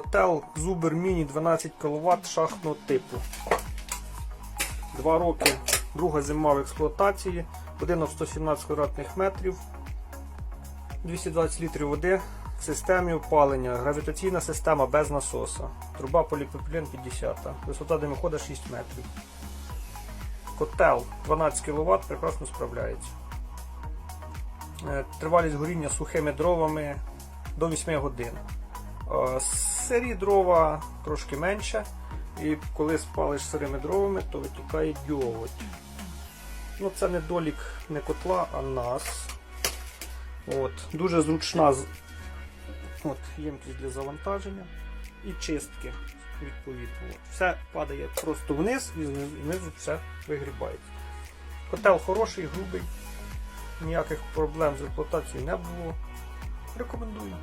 Котел Zuber Mini 12 кВт шахтного типу. Два роки, друга зима в експлуатації, будинок 117 квадратних метрів, 220 літрів води, в системі опалення, гравітаційна система без насоса, труба поліпропілен 50, висота димохода 6 метрів. Котел 12 кВт прекрасно справляється. Е, Тривалість горіння сухими дровами до 8 годин. Е, Сирі дрова трошки менше, і коли спалиш сирими дровами, то витікає дьоготь. Ну, це недолік не котла, а нас. От. Дуже зручна от, ємкість для завантаження і чистки. Відповідно. От. Все падає просто вниз і знизу, все вигрібається. Котел хороший, грубий, ніяких проблем з експлуатацією не було. Рекомендую.